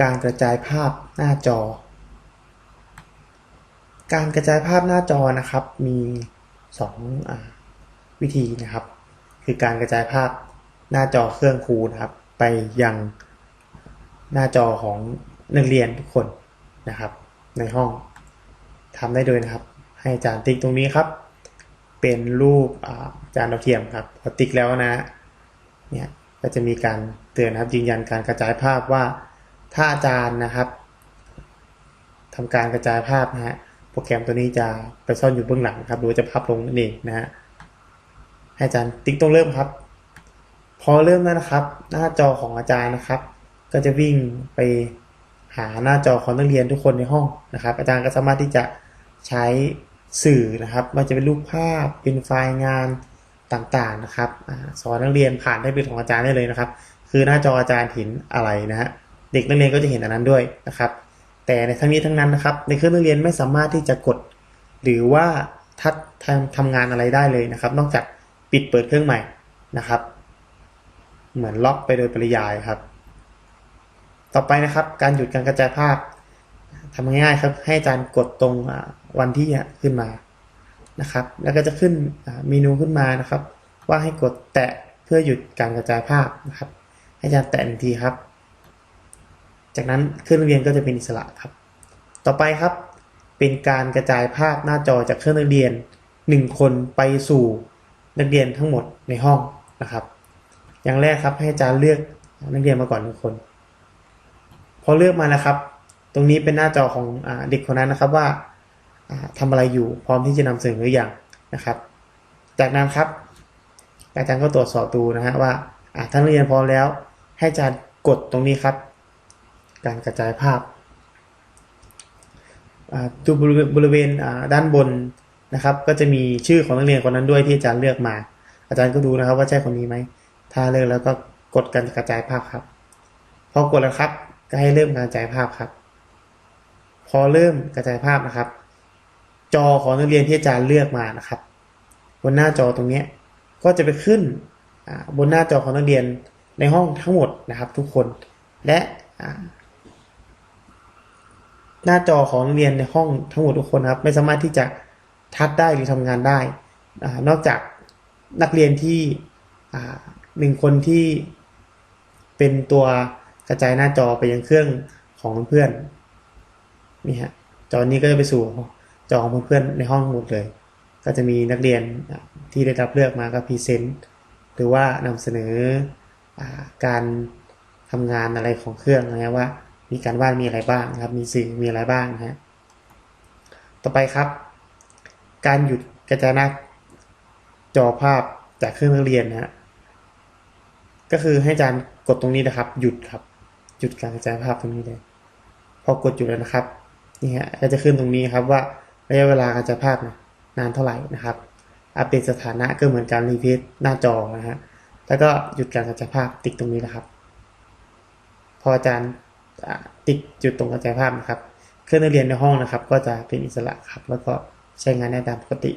การกระจายภาพหน้าจอ การกระจายภาพหน้าจอนะครับมีสองวิธีนะครับ คือการกระจายภาพหน้าจอเครื่องครูนะครับ ไปยังหน้าจอของนักเรียนทุกคนนะครับ ในห้องทำได้โดยนะครับ ให้อาจารย์ติ๊กตรงนี้ครับ เป็นรูปอาจานดาวเทียมครับพอติ๊กแล้วนะเนี่ยก็จะมีการเตือนนะครับยืนยันการกระจายภาพว่า ถ้าอาจารย์นะครับทำการกระจายภาพนะฮะโปรแกรมตัวนี้จะไปซ่อนอยู่เบื้องหลังครับหรือจะพับลงนั่นเองนะฮะให้อาจารย์ติ๊กตรงเริ่มครับ พอเริ่มแล้วนะครับ หน้าจอของอาจารย์นะครับ ก็จะวิ่งไปหาหน้าจอของนักเรียนทุกคนในห้องนะครับ อาจารย์ก็สามารถที่จะใช้สื่อนะครับไมันจะเป็นรูปภาพเป็นไฟล์งานต่างๆนะครับสอนนักเรียนผ่านแท็บเล็ตของอาจารย์ได้เลยนะครับ คือหน้าจออาจารย์เห็นอะไรนะฮะ เด็กนักเรียนก็จะเห็นอันนั้นด้วยนะครับ แต่ในทั้งนี้ทั้งนั้นนะครับ ในเครื่องนักเรียนไม่สามารถที่จะกด หรือว่าทัดทำทำงานอะไรได้เลยนะครับ นอกจากปิดเปิดเครื่องใหม่นะครับ เหมือนล็อกไปโดยปริยายครับ ต่อไปนะครับการหยุดการกระจายภาพทำง่ายๆครับให้อาจารย์กดตรงวันที่ขึ้นมานะครับ แล้วก็จะขึ้นเมนูขึ้นมานะครับ ว่าให้กดแตะเพื่อหยุดการกระจายภาพนะครับ ให้อาจารย์แตะหนึ่งทีครับ จากนั้นเครื่องเรียนก็จะเป็นอิสระครับ ต่อไปครับ เป็นการกระจายภาพหน้าจอจากเครื่องเรียนหนึ่งคนไปสู่นักเรียนทั้งหมดในห้องนะครับ อย่างแรกครับให้อาจารย์เลือกนักเรียนมาก่อนหนึ่งคน พอเลือกมาแล้วครับ ตรงนี้เป็นหน้าจอของอเด็กคนนั้นนะครับว่าอ่าทำอะไรอยู่พร้อมที่จะนำเสนอหรือยังนะครับ จากนั้นครับ อาจารย์ก็ตรวจสอบดูนะฮะว่าอ่าท่านนักเรียนพร้อมแล้ว ให้อาจารย์กดตรงนี้ครับ การกระจายภาพดูบริเวณบริเวณด้านบนนะครับ ก็จะมีชื่อของนักเรียนคนนั้นด้วยที่อาจารย์เลือกมา อาจารย์ก็ดูนะครับว่าใช่คนนี้ไหม ถ้าเลือกแล้วก็กดการกระจายภาพครับ พอกดแล้วครับก็ให้เริ่มการกระจายภาพครับ พอเริ่มกระจายภาพนะครับ จอของนักเรียนที่อาจารย์เลือกมานะครับ บนหน้าจอตรงนี้ก็จะไปขึ้นบนหน้าจอของนักเรียนในห้องทั้งหมดนะครับ ทุกคนและ หน้าจอของเรียนในห้องทั้งหมดทุกคนครับ ไม่สามารถที่จะทัดได้หรือทำงานได้อนอกจากนักเรียนที่หนึ่งคนที่เป็นตัวกระจายหน้าจอไปยังเครื่องของเพื่อนนี่ฮะจอนี้ก็จะไปสู่จอของเพื่อนในห้องหมดเลย ก็จะมีนักเรียนที่ได้รับเลือกมาก็พรีเซนต์หรือว่านำเสนออการทำงานอะไรของเครื่องนะฮะว่า มีการบ้านมีอะไรบ้างครับ มีสื่อมีอะไรบ้างนะฮะต่อไปครับ การหยุดกระจายหน้าจอภาพจากเครื่องเรียนนะฮะก็คือให้อาจารย์กดตรงนี้นะครับ หยุดครับ หยุดการกระจายภาพตรงนี้เลย พอกดหยุดแล้วนะครับนี่ฮะก็จะขึ้นตรงนี้ครับว่าระยะเวลาการกระจายภาพนะนานเท่าไหร่นะครับ อัปเดตสถานะก็เหมือนการรีเฟรชหน้าจอนะฮะแล้วก็หยุดการกระจายภาพติ๊กตรงนี้นะครับ พออาจารย์ ติดจุดตรงกระจายภาพนะครับ เครื่องนักเรียนในห้องนะครับ ก็จะเป็นอิสระครับ แล้วก็ใช้งานได้ตามปกติ